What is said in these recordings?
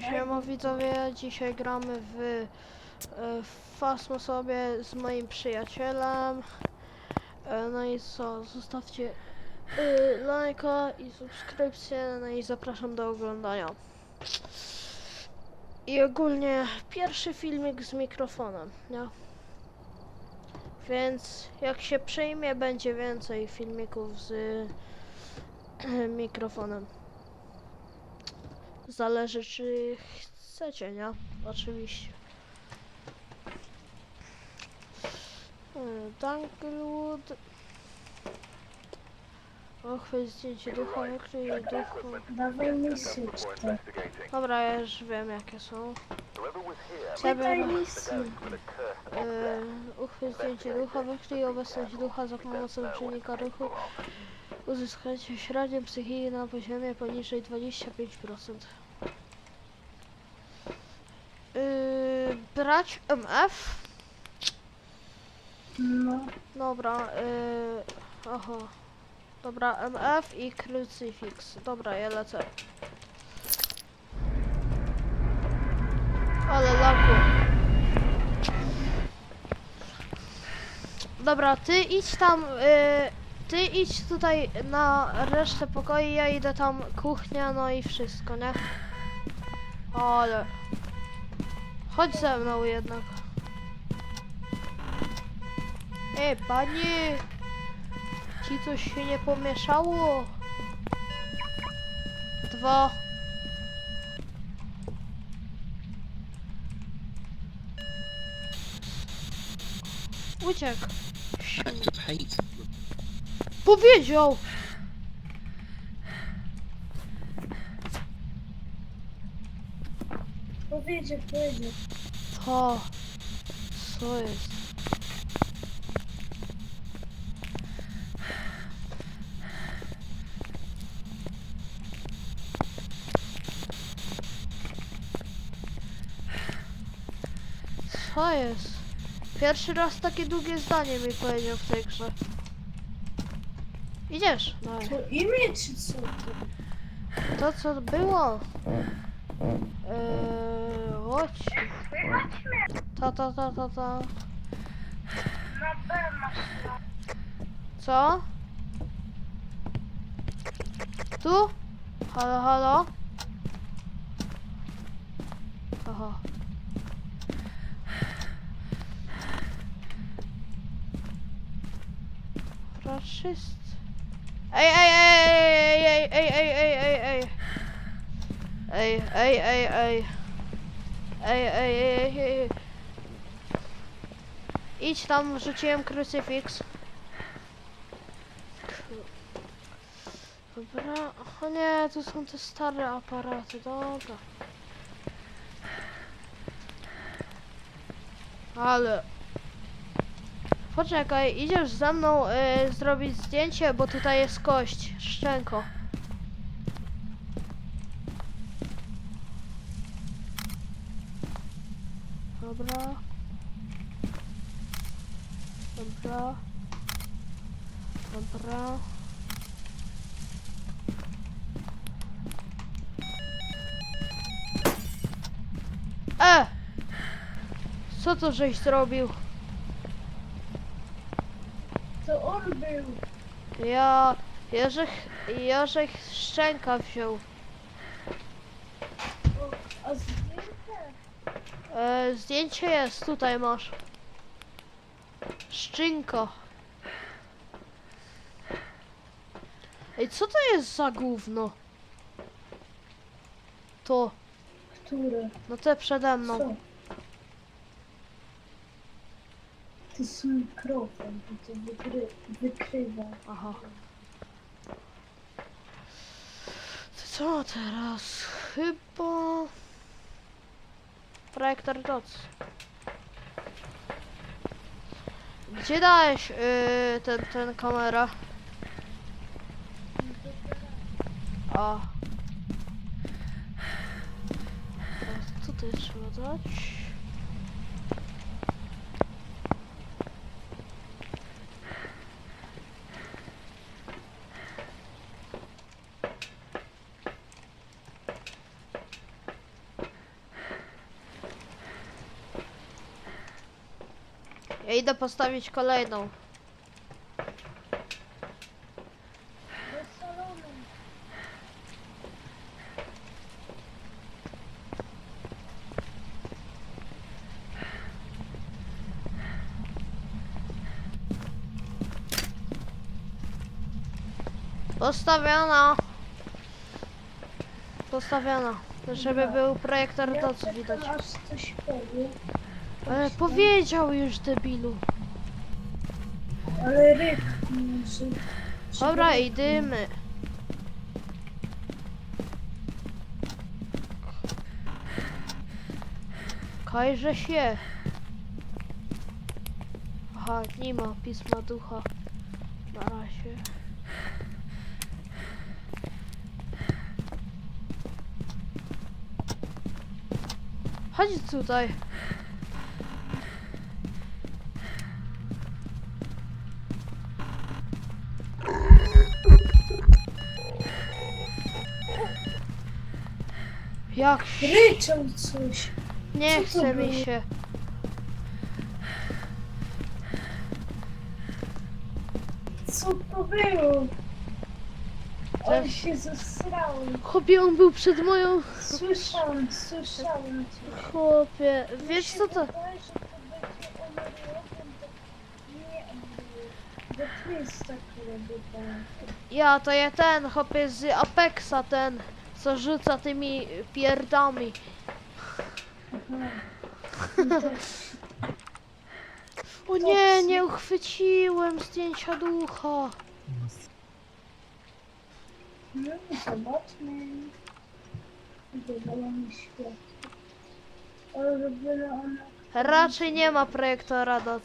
Siema widzowie, dzisiaj gramy w, e, w Fasmo sobie z moim przyjacielem. E, No i co, zostawcie e, lajka i subskrypcję, no i zapraszam do oglądania. I ogólnie pierwszy filmik z mikrofonem, nie? Więc jak się przyjmie, będzie więcej filmików z mikrofonem. Zależy czy chcecie, nie? Oczywiście. Hmm, Danglewood. Ochwyt zdjęcie ducha, wykryj ducha. Dawaj cztery. Dobra, ja już wiem jakie są. Misję. yy, uchwyt zdjęcie ducha, wykryj obecność ducha za pomocą czynnika ruchu. Uzyskajcie średnią psychikę na poziomie poniżej 25%. Brać MF? No, Dobra, yy, aha. Dobra, MF i krucyfiks. Dobra, ja lecę. Ale laku. Dobra, ty idź tam, yy, ty idź tutaj na resztę pokoi, ja idę tam kuchnia, no i wszystko, nie? Ale... Chodź ze mną jednak. Ej, panie! Ci coś się nie pomieszało? Dwa. Uciekł. Powiedział! Powiedział, powiedział. To. Co jest? Co jest? Pierwszy raz takie długie zdanie mi powiedział w tej grze. Idziesz? No. To imię czy co to? To co było? Eee, chodź. Ta, ta, ta, ta, ta. Co? Tu? Halo, halo? Aha. Raszyst. Ej, ej, ej, ej, ej, ej, ej, ej, ej. Ej, ej, ej, ej. Ej, ej, ej, ej, ej. Idź tam, wrzuciłem krucyfiks. Dobra, o nie, to są te stare aparaty, dobra. Ale... Poczekaj, idziesz ze mną y, zrobić zdjęcie, bo tutaj jest kość, szczęko. Dobra. Dobra. Dobra. E! Co to żeś zrobił? To on był. Ja... Jerzech... Jerzech Szczęka wziął. O, a zdjęcie? E, zdjęcie jest, tutaj masz. Szczynko. Ej, co to jest za gówno? To, Które? no te przede mną. Co? To jest mikrofon, to to wykry, wykrywa. Aha. To co teraz? Chyba... Projektor DOC. Gdzie dałeś yy, ten, ten kamera? Teraz Co tutaj trzeba dać? Ja idę postawić kolejną. Postawiona. Postawiona. Żeby był projektor czekam, widać. aż coś powie. Ale powiedział już debilu. Ale ryk. Dobra, idziemy. Kajże się. Aha, nie ma pisma ducha. Na razie. Chodź tutaj. Jak się... Ryczał coś. Nie Co to chce mi było? się. Co to było? On się zesrał. Chłopie, on był przed moją... Słyszałem, słyszałem coś. Chłopie, Mi wiesz się co to... wydaje, że to będzie to nie by tam. Ja, to ja ten, chłopie z Apexa ten, co rzuca tymi pierdami. O nie, nie uchwyciłem zdjęcia ducha. Zobaczmy. Raczej nie ma projektora doc.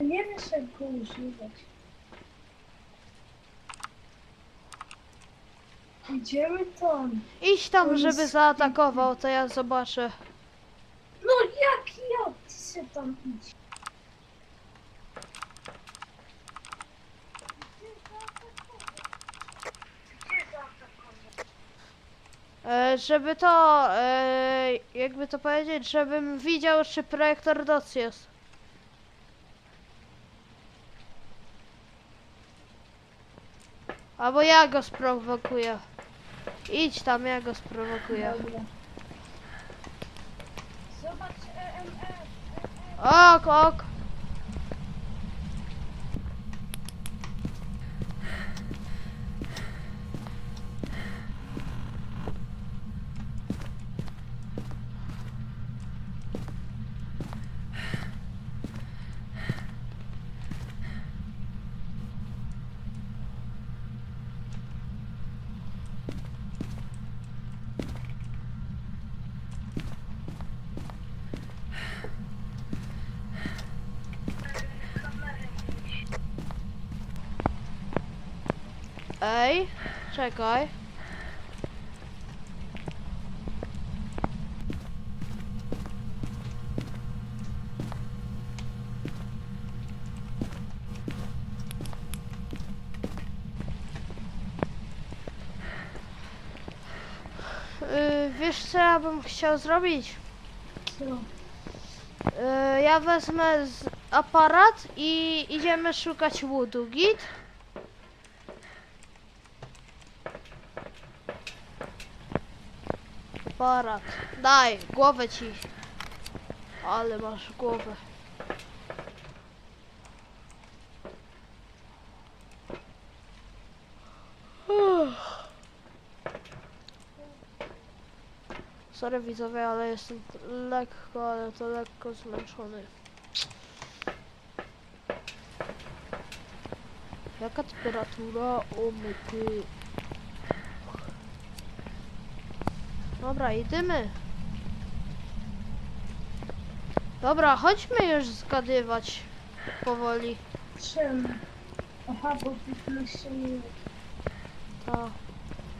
Nie wiesz jak używać. Idziemy tam. Idź tam, żeby zaatakował, to ja zobaczę. No jak ja? Się tam idź. E, żeby to, e, jakby to powiedzieć, żebym widział, czy projektor doc jest. Albo ja go sprowokuję. Idź tam, ja go sprowokuję. E EMF. Ok, ok. Ej, czekaj. Yy, wiesz co ja bym chciał zrobić? Co? Yy, ja wezmę aparat i idziemy szukać łudu. Git? Aparat. Daj, głowę ci. Ale masz głowę. Sorry widzowie, ale jestem lekko, ale to lekko zmęczony. Jaka temperatura? O my ty. Dobra, idziemy. Dobra, chodźmy już zgadywać powoli. Czemu? Aha, bo 15 minut. To.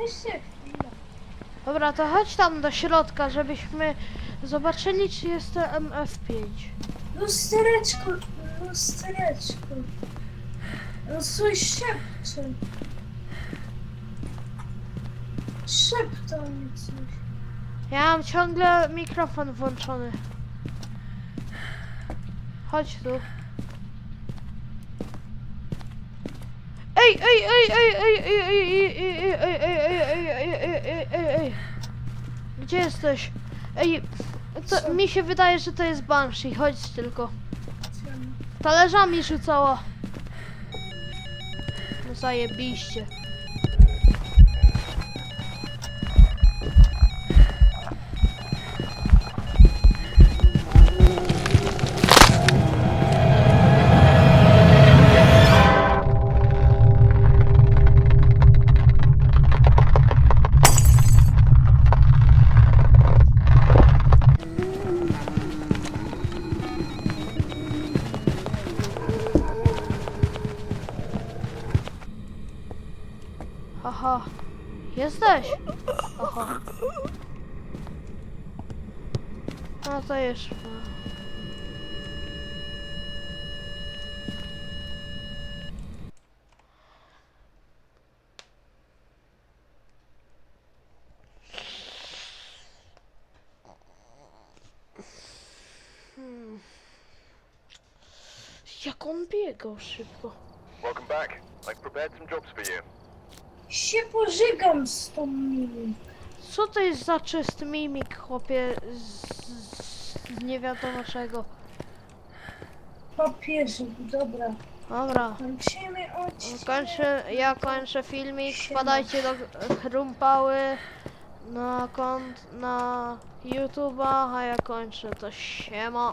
Jeszcze. Dobra, to chodź tam do środka, żebyśmy zobaczyli, czy jest to MF5. Lustereczko, lustereczko. No coś szepcze. Szepta mi coś. Ja mam ciągle mikrofon włączony. Chodź tu. Ej, ej, ej, ej, ej, ej, ej, ej, ej, ej, ej, ej, ej, ej. Gdzie jesteś? Ej, to, mi się wydaje, że to jest Banshee. Chodź tylko. Talerzami rzucała. No zajebiście. Jesteś? Aha. No to już. Hmm. Jak on biegał szybko. Welcome back. I've prepared some jobs for you. Się pożygam z tą mimi. Co to jest za czysty mimik, chłopie, z, z nie wiadomo czego. Papieżu, dobra. Dobra, Kończymy odcinek. kończę, ja kończę filmik, wpadajcie do Chrumpały na kont, na YouTube'a, a ja kończę to siema.